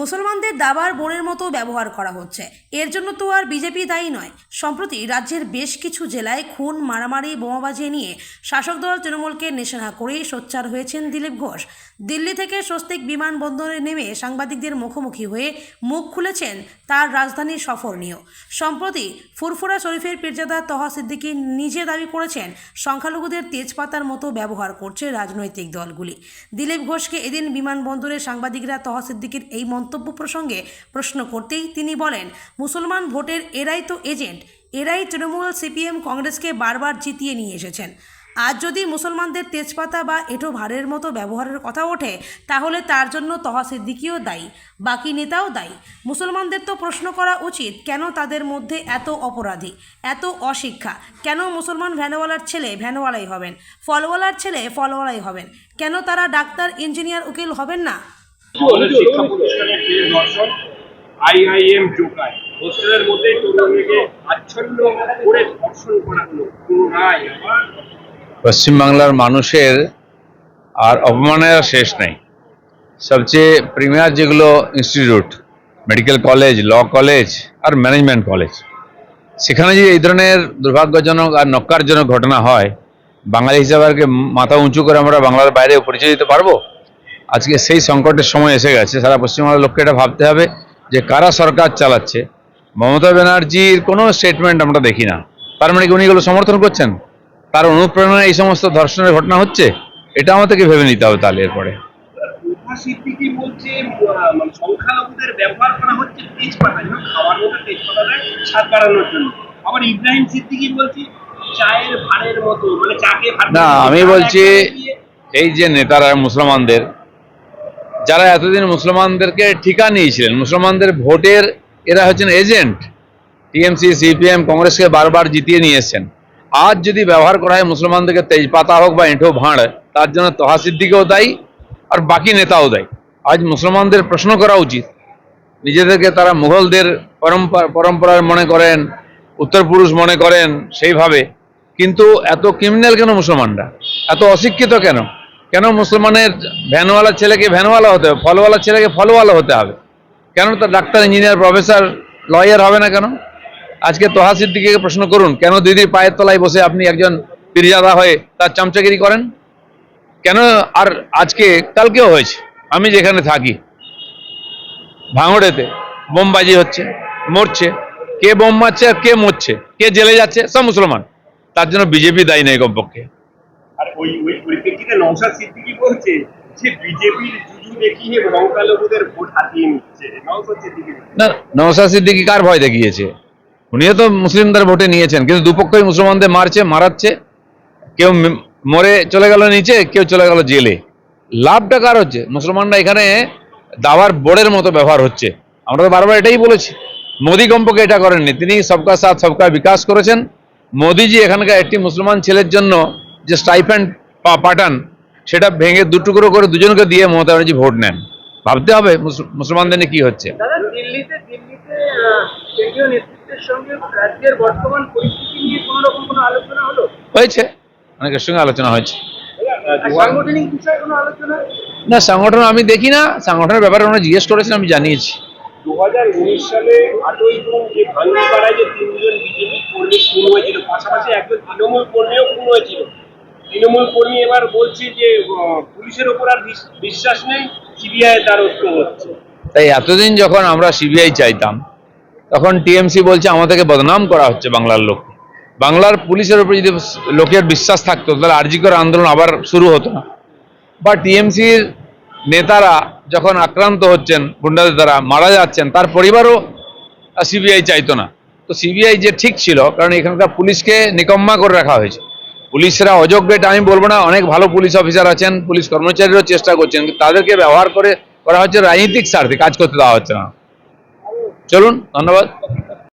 মুসলমানদের দাবার বোনের মতো ব্যবহার করা হচ্ছে। এর জন্য তো আর বিজেপি দায়ী নয়। সম্প্রতি রাজ্যের বেশ কিছু জেলায় খুন, মারামারি বোমাবাজি নিয়ে শাসক দল তৃণমূলকে নিশানা করেই সোচ্চার হয়েছেন দিলীপ ঘোষ। দিল্লি থেকে স্বস্তিক বিমানবন্দরে নেমে সাংবাদিকদের মুখোমুখি হয়ে মুখ খুলেছেন তার রাজধানীর সফর নিয়েও সম্প্রতি ফুরফুরা শরীফের পীরজাদা তহা সিদ্দিকী নিজে দাবি করেছেন, সংখ্যালঘুদের তেজপাতার মতো ব্যবহার করছে রাজনৈতিক দলগুলি। দিলীপ ঘোষকে এদিন বিমানবন্দরে সাংবাদিকরা তহা সিদ্দিকীর এই মন্তব্য প্রসঙ্গে প্রশ্ন করতেই তিনি বলেন, মুসলমান ভোটের এরাই তো এজেন্ট, এরাই তৃণমূল সিপিএম কংগ্রেসকে বারবার জিতিয়ে নিয়ে এসেছেন। আজ যদি মুসলমানদের তেজপাতা বা এঁটো ভাড়ের মতো ব্যবহারের কথা ওঠে, তাহলে তার জন্য তহা সিদ্দিকিও দায়ী, বাকি নেতাও দায়ী। মুসলমানদের তো প্রশ্ন করা উচিত, কেন তাদের মধ্যে এত অপরাধী, এত অশিক্ষা? কেন মুসলমান ভ্যানওয়ালার ছেলে ভ্যানওয়ালাই হবেন, ফলওয়ালার ছেলে ফলওয়ালাই হবেন? কেন তারা ডাক্তার, ইঞ্জিনিয়ার, উকিল হবেন না? শিক্ষা প্রতিষ্ঠানের যে দর্শন আইআইএম জোকায়। হোস্টেলের মধ্যে তরুণীকে আচ্ছন্ন করে ধর্ষণ করা হলো। কোনো রায় আবার পশ্চিমবাংলার মানুষের আর অপমানের শেষ নেই। সবচেয়ে প্রিমিয়ার যেগুলো institute medical college law college আর ম্যানেজমেন্ট কলেজ সেখানে যদি এই ধরনের দুর্ভাগ্যজনক আর নক্কারজনক ঘটনা হয় বাঙালি হিসাবে আর কি মাথা উঁচু করে আমরা বাংলার বাইরে পরিচয় দিতে পারব? আজকে সেই সংকটের সময় এসে গেছে। সারা পশ্চিমবাংলার লোককে এটা ভাবতে হবে যে কারা সরকার চালাচ্ছে। মমতা ব্যানার্জির কোনো স্টেটমেন্ট আমরা দেখি না। তার মানে কি উনি এগুলো সমর্থন করছেন? তার অনুপ্রেরণায় এই সমস্ত ধর্ষণের ঘটনা হচ্ছে? এটা আমাদেরকে ভেবে নিতে হবে তাহলে এরপরে। মানে মানে না আমি বলছি এই যে নেতারা মুসলমানদের যারা এতদিন মুসলমানদেরকে ঠিকা নিয়েছিলেন, মুসলমানদের ভোটের এরা হচ্ছেন এজেন্ট। টিএমসি, সিপিএম, কংগ্রেসকে বারবার জিতিয়ে নিয়ে এসছেন আজ যদি ব্যবহার করা হয়, মুসলমানদেরকে তেজপাতা হোক বা এঁঠো ভাঁড়, তার জন্য তহা সিদ্দিকেও দায়ী আর বাকি নেতাও দায়ী। আজ মুসলমানদের প্রশ্ন করা উচিত। নিজেদেরকে তারা মুঘলদের পরম্পরা, পরম্পরার মনে করেন উত্তর পুরুষ মনে করেন সেইভাবে। কিন্তু এত ক্রিমিনাল কেন মুসলমানরা? এত অশিক্ষিত কেন? কেন মুসলমানের ভ্যানওয়ালা ছেলেকে ভ্যানওয়ালা হতে হবে? ফলওয়ালা ছেলেকে ফলওয়ালা হতে হবে। কেন তার ডাক্তার, ইঞ্জিনিয়ার, প্রফেসর লয়ার হবে না কেন? আজকে তোহা সিদ্দিকে প্রশ্ন করুন, কেন দিদির পায়ের তলায় বসে আপনি একজন পীরজাদা হয়ে তার চামচাগিরি করেন? কেন আর আজকে কালকেও হয়েছে, আমি যেখানে থাকি, ভাঙড়েতে বোমবাজি হচ্ছে, মরছে, কে বোম মারছে আর কে মরছে, কে জেলে যাচ্ছে, সব মুসলমান। তার জন্য বিজেপি দায়ী নেই কমপক্ষে। ওই পরিপ্রেক্ষিতে নওশাদ সিদ্দিকি বলছে যে বিজেপির জুজু দেখিয়ে সংখ্যালঘুদের ভোট হাতিয়ে নিচ্ছে। নওশাদ সিদ্দিকি। না, নওশাদ সিদ্দিকি কার ভয় দেখিয়েছে? উনিও তো মুসলিমদের ভোটে নিয়েছেন, কিন্তু দুপক্ষই মুসলমানদের মারছে, মারাচ্ছে। কেউ মরে চলে গেল নিচে, কেউ চলে গেল জেলে। লাভটা কার হচ্ছে? মুসলমানরা এখানে দাবার বোর্ডের মতো ব্যবহার হচ্ছে। আমরা তো বারবার এটাই বলেছি। মোদি কম্পকে এটা করেননি। তিনি সবকা সাথ সবকা বিকাশ করেছেন। মোদিজি এখানকার একটি মুসলমান ছেলের জন্য যে স্টাইফেন্ড পাঠান সেটা ভেঙে দুটুকরো করে দুজনকে দিয়ে মমতা ব্যানার্জি ভোট নেন। ভাবতে হবে মুসল- মুসলমানদের নিয়ে কি হচ্ছে। দাদা দিল্লিতে দিল্লিতে আহ, কেন্দ্রীয় নেতৃত্বের সঙ্গে রাজ্যের বর্তমান পরিস্থিতি নিয়ে কোনো রকম কোনো আলোচনা হলো? হয়েছে অনেকের সঙ্গে আলোচনা হয়েছে। আর সাংগঠনিক বিষয়ে কোনো আলোচনা? না সংগঠন আমি দেখি না। সংগঠনের ব্যাপারে ওনারা জিজ্ঞেস করেছেন আমি জানিয়েছি। দু হাজার উনিশ সালে আটই জুন যে যে তিনজন বিজেপি কর্মী খুন হয়েছিল পাশাপাশি একজন তৃণমূল কর্মীও খুন হয়েছিল। তৃণমূল কর্মী এবার বলছে যে পুলিশের ওপর আর বিশ- বিশ্বাস নেই, সিবিআই দ্বারস্থ হচ্ছে তাই এতদিন যখন আমরা সিবিআই চাইতাম, তখন টিএমসি বলছে আমাদেরকে বদনাম করা হচ্ছে বাংলার লোক বাংলার পুলিশের উপর যদি লোকের বিশ্বাস থাকতো, তাহলে আরজিকর আন্দোলন আবার শুরু হতো না। বা টিএমসির নেতারা যখন আক্রান্ত হচ্ছেন, গুন্ডাদের দ্বারা মারা যাচ্ছেন, তার পরিবারও সিবিআই চাইতো না। তো সিবিআই যে ঠিক ছিল, কারণ এখানকার পুলিশকে নিকম্মা করে রাখা হয়েছে। পুলিশরা অযোগ্য, এটা আমি বলব না, অনেক ভালো পুলিশ অফিসার আছেন, পুলিশ কর্মচারীরাও চেষ্টা করছেন তাদেরকে ব্যবহার করে করা হচ্ছে রাজনৈতিক স্বার্থে কাজ করতে দেওয়া হচ্ছে না। চলুন, ধন্যবাদ।